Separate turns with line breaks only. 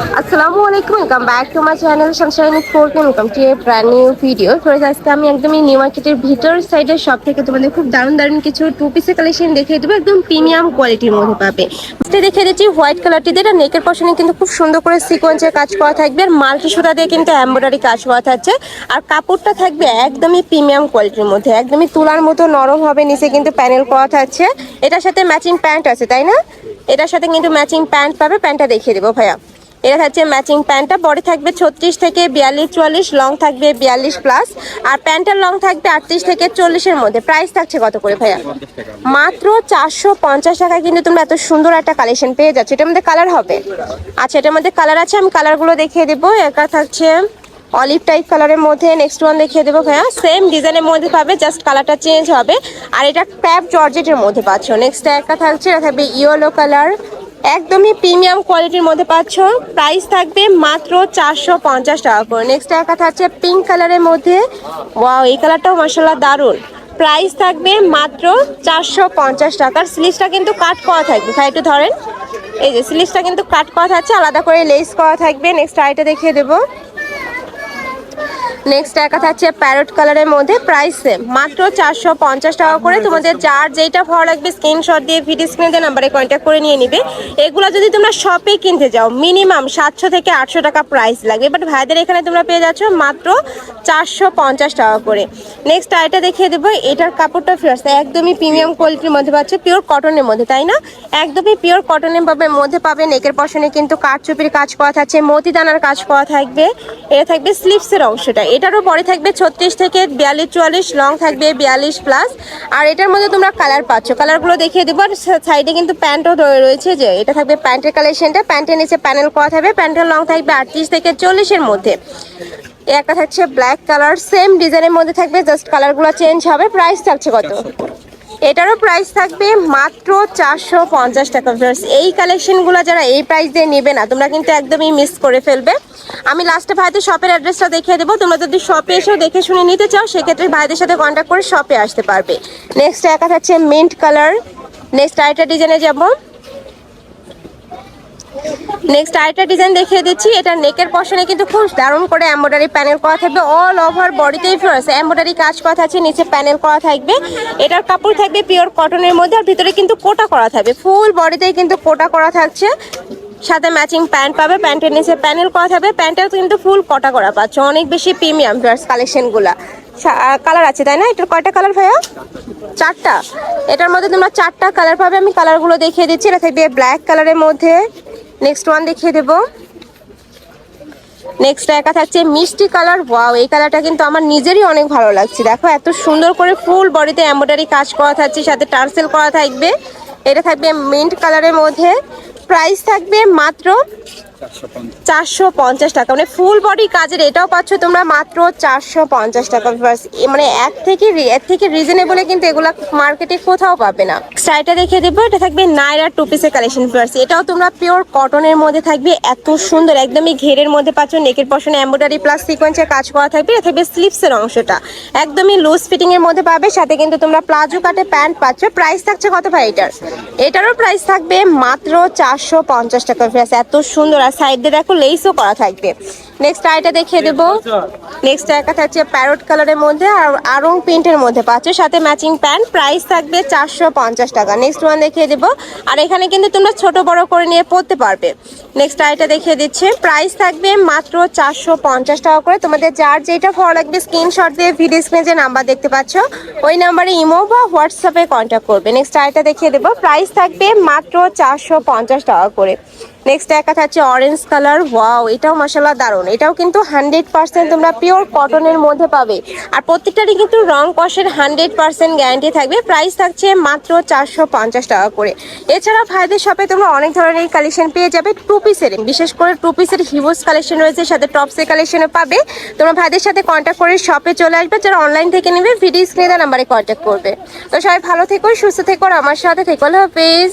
আসসালামু আলাইকুম welcome back to my channel Sunshine sport welcome to a brand new video friends আজকে আমি একদমই নিউ মার্কেটের ভিতর সাইডের সব থেকে তোমাদের খুব দারুণ দারুণ কিছু টু পিসের কালেকশন দেখিয়ে দেবো, একদম প্রিমিয়াম কোয়ালিটির মধ্যে পাবে। ফার্স্টে দেখিয়ে দিচ্ছি হোয়াইট কালারটি দিয়ে নেকের পশনে কিন্তু খুব সুন্দর করে সিকোয়েন্সের কাজ করা থাকবে আর মাল্টি সুতা দিয়ে কিন্তু এমব্রয়ডারি কাজ করা থাকছে। আর কাপড়টা থাকবে একদমই প্রিমিয়াম কোয়ালিটির মধ্যে, একদমই তুলার মতো নরম হবে, নিচে কিন্তু প্যানেল করা থাকছে। এটার সাথে ম্যাচিং প্যান্ট আছে, তাই না? এটার সাথে কিন্তু ম্যাচিং প্যান্ট পাবে প্যান্টটা দেখিয়ে দেবো ভাইয়া। এটা থাকছে ম্যাচিং প্যান্টটা। বডি থাকবে ছত্রিশ থেকে বিয়াল্লিশ, চুয়াল্লিশ লং থাকবে বিয়াল্লিশ প্লাস আর প্যান্টের লং থাকবে আটত্রিশ থেকে চল্লিশের মধ্যে। প্রাইস থাকছে কত করে ভাইয়া? মাত্র চারশো পঞ্চাশ টাকায় কিন্তু তোমরা এত সুন্দর একটা কালেকশন পেয়ে যাচ্ছ। এটার মধ্যে কালার হবে? আচ্ছা এটার মধ্যে কালার আছে, আমি কালারগুলো দেখিয়ে দেবো। একটা থাকছে অলিভ টাইপ কালারের মধ্যে। নেক্সট ওয়ান দেখিয়ে দেবো ভাইয়া। সেম ডিজাইনের মধ্যে পাবে জাস্ট কালারটা চেঞ্জ হবে। আর এটা ক্র্যাপ জর্জেটের মধ্যে পাচ্ছ। নেক্সট একটা থাকছে, এটা থাকবে ইয়েলো কালার একদমই প্রিমিয়াম কোয়ালিটির মধ্যে পাচ্ছ। প্রাইস থাকবে মাত্র চারশো পঞ্চাশ টাকা করে। নেক্সট একটা থাকছে পিঙ্ক কালারের মধ্যে। ওয়াও এই কালারটাও মশলা দারুণ। প্রাইস থাকবে মাত্র চারশো পঞ্চাশ টাকার স্লিভসটা কিন্তু কাট করা থাকবে। ভাই, একটু ধরেন। এই যে স্লিভসটা কিন্তু কাট করা থাকছে। আলাদা করে লেস করা থাকবে। নেক্সট আইটা দেখিয়ে দেবো। নেক্সট একা থাকছে প্যারট কালারের মধ্যে প্রাইস সেম মাত্র চারশো পঞ্চাশ টাকা করে তোমাদের যার যেইটা ভালো লাগবে স্ক্রিনশট দিয়ে ভিডিও স্ক্রিনে নাম্বারে কন্ট্যাক্ট করে নিয়ে নিবে। এগুলো যদি তোমরা শপে কিনতে যাও মিনিমাম সাতশো থেকে আটশো টাকা প্রাইস লাগবে। বাট ভাইদের এখানে তোমরা পেয়ে যাচ্ছ মাত্র চারশো পঞ্চাশ টাকা করে। নেক্সট আইটা দেখিয়ে দেবো, এটার কাপড়টা ফিরাস একদমই প্রিমিয়াম কোয়ালিটির মধ্যে পাচ্ছ পিওর কটনের মধ্যে, তাই না? একদমই পিওর কটনের পাবে মধ্যে পাবে নেকের পশনে কিন্তু কাঠচুপির কাজ করা থাকছে, মতিদানার কাজ করা থাকবে, এটা থাকবে স্লিপসের অংশটা। এটারও পরে থাকবে ছত্রিশ থেকে বিয়াল্লিশ চুয়াল্লিশ লং থাকবে বিয়াল্লিশ প্লাস আর এটার মধ্যে তোমরা কালার পাচ্ছ। কালারগুলো দেখিয়ে দেবো। আর সাইডে কিন্তু প্যান্টও রয়েছে যে, এটা থাকবে প্যান্টের কালেকশনটা প্যান্টের নিচে প্যানেল করা থাকবে প্যান্টের লং থাকবে আটত্রিশ থেকে চল্লিশের মধ্যে। একটা থাকছে ব্ল্যাক কালার সেম ডিজাইনের মধ্যে থাকবে জাস্ট কালারগুলো চেঞ্জ হবে। প্রাইস থাকছে কত? এটারও প্রাইস থাকবে মাত্র চারশো পঞ্চাশ টাকা ফ্রেন্ডস এই কালেকশনগুলো যারা এই প্রাইস দিয়ে নেবে না, তোমরা কিন্তু একদমই মিস করে ফেলবে। আমি লাস্টে ভাইদের শপের অ্যাড্রেসটা দেখিয়ে দেবো। তোমরা যদি শপে এসেও দেখে শুনে নিতে চাও, সেক্ষেত্রে ভাইদের সাথে কন্ট্যাক্ট করে শপে আসতে পারবে। নেক্সট একা থাকছে মিন্ট কালার নেক্সট আরেকটা ডিজাইনে যাব। নেক্সট আরেকটা ডিজাইন দেখিয়ে দিচ্ছি। এটা নেকের পশনে কিন্তু খুব দারুণ করে এমব্রয়ডারি প্যানেল করা থাকবে। অল ওভার বডিতেই ফ্লোরাস এমব্রয়ডারি কাজ করা থাকছে, নিচে প্যানেল করা থাকবে। এটার কাপড় থাকবে পিওর কটনের মধ্যে আর ভিতরে কিন্তু কোটা করা থাকবে। ফুল বডিতেই কিন্তু কোটা করা থাকছে। সাথে ম্যাচিং প্যান্ট পাবে। প্যান্টের নিচে প্যানেল করা থাকবে। প্যান্টটাও কিন্তু ফুল কটা করা পাচ্ছে। অনেক বেশি প্রিমিয়াম ভিউয়ার্স কালেকশনগুলা কালার আছে, তাই না? এটার কয়টা কালার ভাইয়া? চারটা। এটার মধ্যে তোমরা চারটা কালার পাবে। আমি কালারগুলো দেখিয়ে দিচ্ছি। এটা থাকবে ব্ল্যাক কালারের মধ্যে। নেক্সট ওয়ান দেখিয়ে দেবো। নেক্সট একা থাকছে মিষ্টি কালার ওয়াও এই কালারটা কিন্তু আমার নিজেরই অনেক ভালো লাগছে। দেখো, এত সুন্দর করে ফুল বডিতে এম্ব্রয়ডারি কাজ করা থাকছে, সাথে টার্সেল করা থাকবে। এটা থাকবে মিন্ট কালারের মধ্যে। প্রাইস থাকবে মাত্র চারশো পঞ্চাশ। টাকা। মানে ফুল বডি কাজের এটাও পাচ্ছ তোমরা মাত্র চারশো পঞ্চাশ টাকা। মানে এক থেকে এর থেকে রিজনেবলে কিন্তু এগুলা মার্কেটে কোথাও পাবে না। সাইডটা দেখিয়ে দেবো, এটা থাকবে নাইরা টু পিসের কালেকশন ভিউয়ার্স এটাও তোমরা পিওর কটনের মধ্যে থাকবে, এত সুন্দর, একদমই ঘেরের মধ্যে পাচ্ছ নেকের পশনে এম্ব্রয়ডারি প্লাস সিকোয়েন্সের কাজ করা থাকবে, এটা থাকবে স্লিপসের অংশটা। একদমই লুজ ফিটিং এর মধ্যে পাবে, সাথে কিন্তু তোমরা প্লাজো কাটে প্যান্ট পাচ্ছ। প্রাইস থাকছে কত ভাই এটার? এটারও প্রাইস থাকবে মাত্র চারশো পঞ্চাশ টাকা। ভিউয়ার্স এত সুন্দর আর সাইড দিয়ে দেখো লেসও করা থাকবে। নেক্সট আইটা দেখিয়ে দেবো। নেক্সট একটা থাকছে প্যারট কালারের মধ্যে আর আরং প্রিন্টের মধ্যে পাচ্ছ। সাথে ম্যাচিং প্যান্ট প্রাইস থাকবে চারশো পঞ্চাশ টাকা। নেক্সট ওয়ান দেখিয়ে দেবো। আর এখানে কিন্তু তোমরা ছোট বড় করে নিয়ে পড়তে পারবে। নেক্সট আইটা দেখিয়ে দিচ্ছে। প্রাইস থাকবে মাত্র চারশো পঞ্চাশ টাকা করে। তোমাদের যার যেটা ভালো লাগবে স্ক্রিনশট দিয়ে ভিডিও স্ক্রিনে যে নাম্বার দেখতে পাচ্ছ, ওই নাম্বারে ইমো বা হোয়াটসঅ্যাপে কন্ট্যাক্ট করবে। নেক্সট আইটা দেখিয়ে দেবো। প্রাইস থাকবে মাত্র চারশো পঞ্চাশ টাকা করে। নেক্সট একটা থাকছে অরেঞ্জ কালার ওয়াও এটাও মশলা দারুণ। এটাও কিন্তু হান্ড্রেড পার্সেন্ট তোমরা পিওর কটনের মধ্যে পাবে। আর প্রত্যেকটারই কিন্তু রং কষের হান্ড্রেড পার্সেন্ট গ্যারান্টি থাকবে। প্রাইস থাকছে মাত্র চারশো পঞ্চাশ টাকা করে। এছাড়া ভাইদের শপে তোমরা অনেক ধরনের কালেকশন পেয়ে যাবে টু পিসের বিশেষ করে টু পিসের হিউজ কালেকশন রয়েছে, সাথে টপসের কালেকশনও পাবে। তোমরা ভাইদের সাথে কন্ট্যাক্ট করে শপে চলে আসবে, যারা অনলাইন থেকে নেবে ভিডিও স্ক্রিনে নাম্বারে কন্ট্যাক্ট করবে। তো সবাই ভালো থেকো, সুস্থ থেকো আমার সাথে থেকো। হাফেজ।